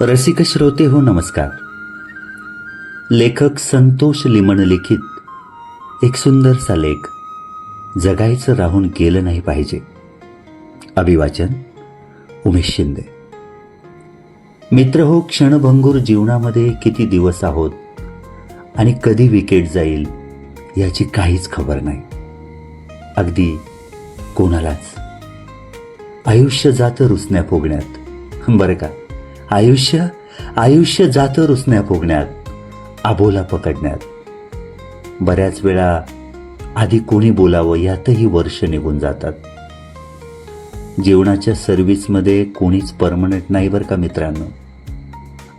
रसिक श्रोते हो नमस्कार. लेखक संतोष लिमण लिखित एक सुंदरसा लेख जगायचं राहून गेलं नाही पाहिजे. अभिवाचन उमेश शिंदे. मित्र हो क्षणभंगूर जीवनामध्ये किती दिवस आहोत आणि कधी विकेट जाईल याची काहीच खबर नाही. अगदी कोणालाच. आयुष्य जातं रुसण्या फुगण्यात. बरं का? आयुष्य आयुष्य जातं रुसण्या फुगण्यात आबोला पकडण्यात. बऱ्याच वेळा आधी कोणी बोलावं यातही वर्ष निघून जातात. जीवनाच्या सर्व्हिसमध्ये कोणीच परमनंट नाही बरं का मित्रांनो?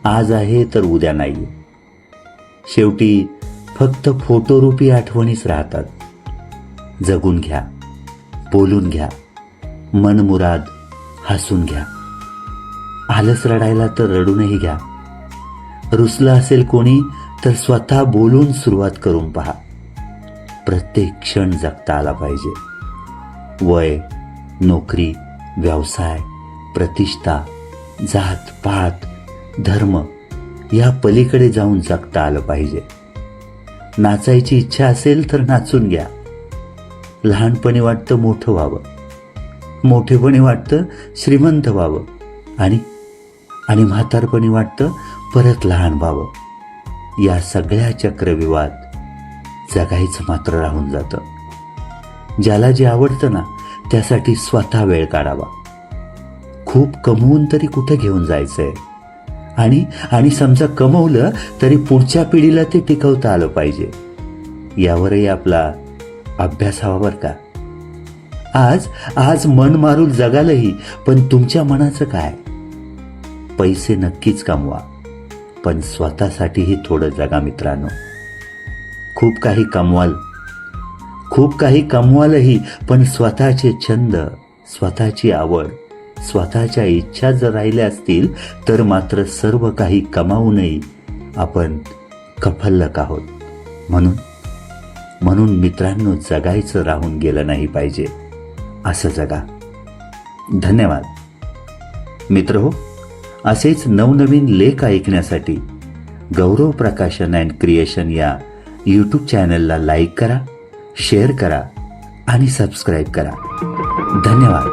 आज आहे तर उद्या नाही. शेवटी फक्त फोटोरूपी आठवणीच राहतात. जगून घ्या बोलून घ्या मनमुराद हसून घ्या. आलस रडायला तर रडूनही घ्या. रुसलं असेल कोणी तर स्वतः बोलून सुरुवात करून पहा. प्रत्येक क्षण जगता आला पाहिजे. वय नोकरी व्यवसाय प्रतिष्ठा जात पात धर्म या पलीकडे जाऊन जगता आलं पाहिजे. नाचायची इच्छा असेल तर नाचून घ्या. लहानपणी वाटतं मोठं व्हावं. मोठेपणी वाटतं श्रीमंत व्हावं. आणि आणि म्हातारपणी वाटतं परत लहान व्हावं. या सगळ्या चक्रविवाद जगायचं मात्र राहून जातं. ज्याला जे आवडतं ना त्यासाठी स्वतः वेळ काढावा. खूप कमवून तरी कुठं घेऊन जायचंय? आणि आणि समजा कमवलं तरी पुढच्या पिढीला ते टिकवता आलं पाहिजे. यावरही आपला अभ्यास हवा बरं का? आज आज मन मारून जगालही पण तुमच्या मनाचं काय? पैसे नक्कीच कमवा पण स्वतःसाठीही थोडं जगा मित्रांनो. खूप काही कमवाल खूप काही कमवालही पण स्वतःचे छंद स्वतःची आवड स्वतःच्या इच्छा जर राहिल्या असतील तर मात्र सर्व काही कमावूनही आपण कफल्लक आहोत. म्हणून म्हणून मित्रांनो जगायचं राहून गेलं नाही पाहिजे. असं जगा. धन्यवाद. मित्र हो असेच नवनवीन लेख ऐकण्यासाठी गौरव प्रकाशन अँड क्रिएशन या यूट्यूब चॅनलला लाईक करा शेअर करा आणि सबस्क्राईब करा. धन्यवाद.